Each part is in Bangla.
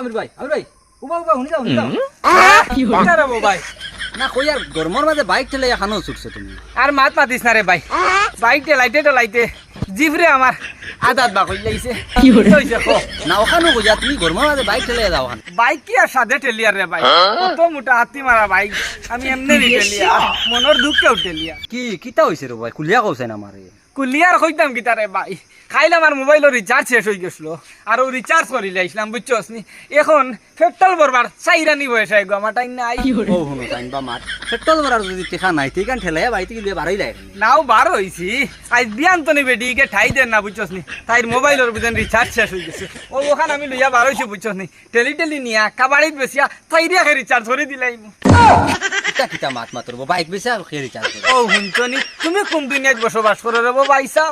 আমির ভাই আমির ভাই। উবা উবা শুনি যাও শুনি যাও। ভাই। না কই আর গরমর মাঝে বাইক ঠেলে এখানেও ছুটছে তুমি। আর মাত মাতিস না রে ভাই। বাইক টেলাইতে টেলাইতে জিভরে আমার আদাত বা কই লাইছে কি হইছে কো? না ওখানেও কই তুমি গরমর মাঝে বাইক ঠেলে যাও ওখানে বাইক কি আর সাদে টেলিয়ার রে ভাই? কত মোটা হাতি মারা বাইক। আমি এমনি নি টেলিয়া মনের দুঃখেও টেলিয়া কি কিতা হইছে রে ভাই? খুলিয়া কইছেন আমারে কুলিয়ার কইতাম কি তারে ভাই? খাইলাম আর মোবাইলের রিচার্জ শেষ হয়ে গেছিল। আর ও রিচার্জ করি লাইছিলাম বুঝছস নি? এখন পেট্রোল ভরবার চাইরানি বয়স আইগো আমার টাইম নাই। ও শুনো টাইম বা মাত পেট্রোল ভরার যদি টেকা নাই ঠিক আছে ঠেলে বাইতে গিয়ে বাড়াই যায় নাও বার হইছি। আজ বিয়ান তো নিবে ডিকে ঠাই দেন না বুঝছস নি? তাইর মোবাইলের বিদেন রিচার্জ শেষ হয়ে গেছে। ও ওখানে আমি লইয়া বার হইছি বুঝছস নি? টেলি টেলি নিয়া কাবাড়িত বেসিয়া তাইরিয়া রিচার্জ করে দিলাইম। কিতা কিতা মাত মাতরব বাইক বেচা খেয়ে করে ও হুনচনি তুমি কোন দুনিয়াত বসবাস করো রে ভাই সাহ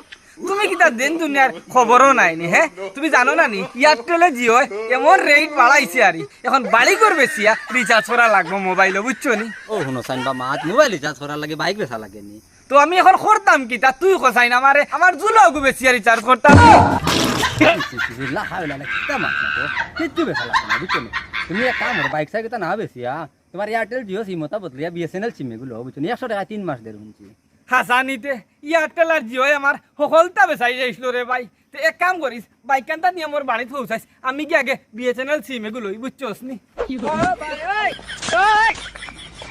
তুমি কি তার দিন দুনিয়ার খবরও নাই নি হ্যাঁ তুমি জানো না নি এয়ারটেলে জিও এমন রেট বাড়াইছে আর এখন বাড়ি করবে সিয়া রিচার্জ করা লাগবো মোবাইলে বুঝছ নি ও শুনো সাইন বা মাত মোবাইল রিচার্জ করার লাগে বাইক বেচা লাগে নি। তো আমি এখন করতাম কি তা? তুই কসাই না আমারে আমার জুলো গুবে সিয়া রিচার্জ করতাম। কিতা? তুমি এক কাম করো বাইক সাইকেল না বেচিয়া। তোমার এয়ারটেল জিও সিম ওটা বদলিয়া বিএসএনএল সিম এগুলো বুঝছ নি একশো টাকা তিন মাস দেড় শুনছি হাসানিতে এয়ারটেল আর জিও আমার সকলটা বেচাই যাইছিল রে ভাই। তো এক কাম করিস বাইকানটা নিয়ে আমার বাড়িতে পৌঁছাইস। আমি কি আগে বিএসএনএল সিম এগুলোই বুঝছোস নি?